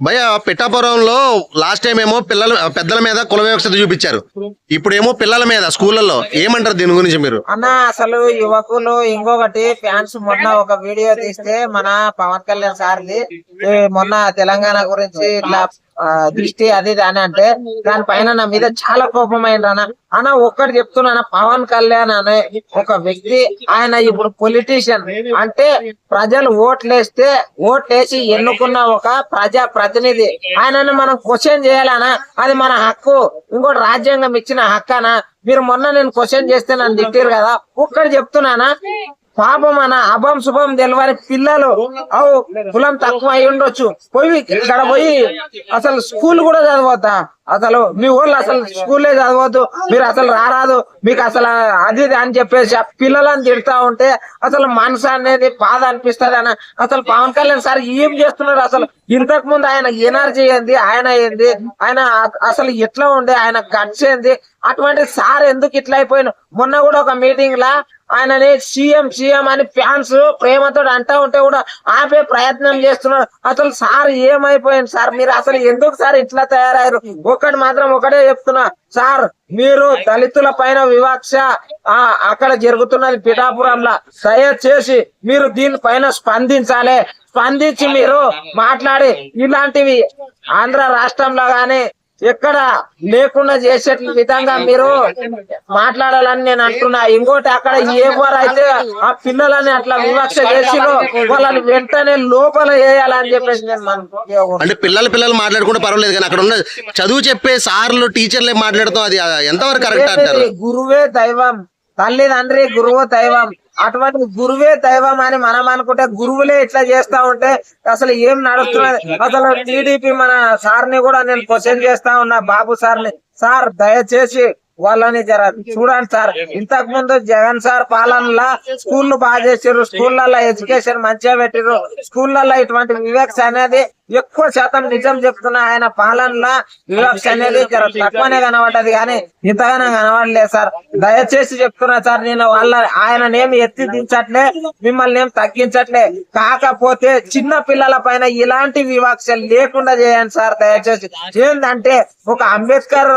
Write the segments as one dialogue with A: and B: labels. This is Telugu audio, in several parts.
A: భయ పిఠాపురంలో లాస్ట్ టైం ఏమో పిల్లల పెద్దల మీద కుల వ్యవస్థ చూపించారు. ఇప్పుడేమో పిల్లల మీద స్కూళ్ళలో ఏమంటారు దీని గురించి మీరు?
B: అన్న అసలు యువకులు ఇంకొకటి ఫ్యాన్స్ మొన్న ఒక వీడియో తీస్తే మన పవన్ కళ్యాణ్ సార్ది మొన్న తెలంగాణ గురించి ఇట్లా దృష్టి అది అని అంటే దానిపైన నా మీద చాలా కోపం అన్న అన్న ఒక్కటి చెప్తున్నాను పవన్ కళ్యాణ్ అనే ఒక వ్యక్తి ఆయన ఇప్పుడు పొలిటీషియన్ అంటే ప్రజలు ఓట్లేస్తే ఓట్లేసి ఎన్నుకున్న ఒక ప్రజా ప్రతినిధి. ఆయనను మనం క్వశ్చన్ చేయాలనా అది మన హక్కు. ఇంకోటి రాజ్యాంగం ఇచ్చిన హక్కనా మీరు మొన్న నేను క్వశ్చన్ చేస్తే నన్ను తిట్టారు కదా. ఒక్కటి చెప్తున్నానా పాపం అన అభం శుభం తెలియని పిల్లలు. అవు కులం తక్కువ అయి ఉండొచ్చు. పోయి ఇక్కడ పోయి అసలు స్కూల్ కూడా చదవద్దా? అసలు మీ ఊళ్ళో అసలు స్కూల్లే చదవద్దు. మీరు అసలు రారాదు. మీకు అసలు అది ఇది అని చెప్పేసి ఆ పిల్లలని తిడతా ఉంటే అసలు మనసు అనేది బాధ అనిపిస్తుంది అని అసలు పవన్ కళ్యాణ్ సార్ ఏం చేస్తున్నారు అసలు? ఇంతకు ముందు ఆయన ఎనర్జీ ఏంది? ఆయన ఏంది? ఆయన అసలు ఎట్లా ఉండే? ఆయన గట్స్ ఏంది? అటువంటి సార్ ఎందుకు ఇట్లా అయిపోయిన మొన్న కూడా ఒక మీటింగ్ లా ఆయనని సీఎం సీఎం అని ఫ్యాన్స్ ప్రేమతో అంటా ఉంటే కూడా ఆపే ప్రయత్నం చేస్తున్నారు. అసలు సార్ ఏమైపోయింది సార్? మీరు అసలు ఎందుకు సార్ ఇట్లా తయారయ్యారు? ఒకటి మాత్రం ఒకటే చెప్తున్నా. సార్ మీరు దళితుల పైన వివక్ష ఆ అక్కడ జరుగుతున్నది పిఠాపురంలో. దయచేసి మీరు దీనిపైన స్పందించాలి. స్పందించి మీరు మాట్లాడి. ఇలాంటివి ఆంధ్ర రాష్ట్రంలో గాని ఎక్కడ లేకుండా చేసే విధంగా మీరు మాట్లాడాలని నేను అంటున్నా. ఇంకోటి అక్కడ ఎవరైతే ఆ పిల్లలని అట్లా వివక్ష చేసిరో వాళ్ళని వెంటనే లోపల వేయాలని చెప్పేసి నేను
A: అంటే పిల్లలు పిల్లలు మాట్లాడుకుంటే పర్వాలేదు కానీ అక్కడ ఉన్న చదువు చెప్పే సార్లు టీచర్లే మాట్లాడతాం అది ఎంతవరకు కరెక్ట్ అంటారు?
B: గురువే దైవం తల్లిదండ్రి గురువు దైవం. అటువంటి గురువే దైవం అని మనం అనుకుంటే గురువులే ఇట్లా చేస్తా ఉంటే అసలు ఏం నడుస్తున్నది? అసలు టీడీపీ మన సార్ని కూడా నేను క్వశ్చన్ చేస్తా ఉన్నా బాబు సార్ని సార్ దయచేసి వాళ్ళని జర చూడండి సార్. ఇంతకు ముందు జగన్ సార్ పాలనలో స్కూళ్ళు బాగా చేసారు స్కూళ్ళల్లో ఎడ్యుకేషన్ మంచిగా పెట్టిరు స్కూళ్ళల్లో ఇటువంటి వివక్ష అనేది ఎక్కువ శాతం నిజం చెప్తున్నా ఆయన పాలనలో వివక్ష అనేది తక్కువనే కనబడ్డది కానీ ఇంతగానో కనబడలేదు సార్. దయచేసి చెప్తున్నా సార్ నేను వాళ్ళ ఆయన ఏమి ఎత్తి దించట్లే మిమ్మల్ని ఏం తగ్గించట్లే. కాకపోతే చిన్న పిల్లల పైన ఇలాంటి వివక్ష లేకుండా చేయండి సార్ దయచేసి. ఏంటంటే ఒక అంబేద్కర్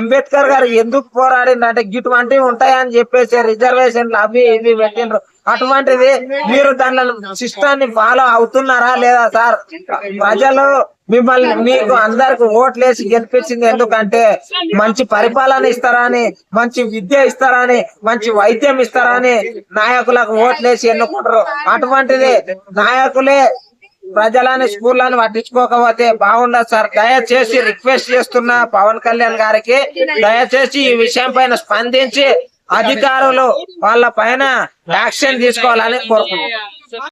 B: అంబేద్కర్ గారు ఎందుకు పోరాడిందంటే ఇటువంటివి ఉంటాయని చెప్పేసి రిజర్వేషన్లు అవి ఇవి పెట్టిండ్రు. అటువంటిది మీరు దానిలో సిస్టాన్ని ఫాలో అవుతున్నారా లేదా సార్? ప్రజలు మిమ్మల్ని మీకు అందరికి ఓట్లేసి గెలిపించింది ఎందుకంటే మంచి పరిపాలన ఇస్తారని మంచి విద్య ఇస్తారని మంచి వైద్యం ఇస్తారని నాయకులకు ఓట్లేసి ఎన్నుకుంటారు. అటువంటిది నాయకులే ప్రజలని స్కూళ్ళని పట్టించుకోకపోతే బాగుండదు సార్. దయచేసి రిక్వెస్ట్ చేస్తున్నా పవన్ కళ్యాణ్ గారికి దయచేసి ఈ విషయం పైన స్పందించి అధికారులు వాళ్ళ పైన యాక్షన్ తీసుకోవాలని కోరుకుంటున్నాం.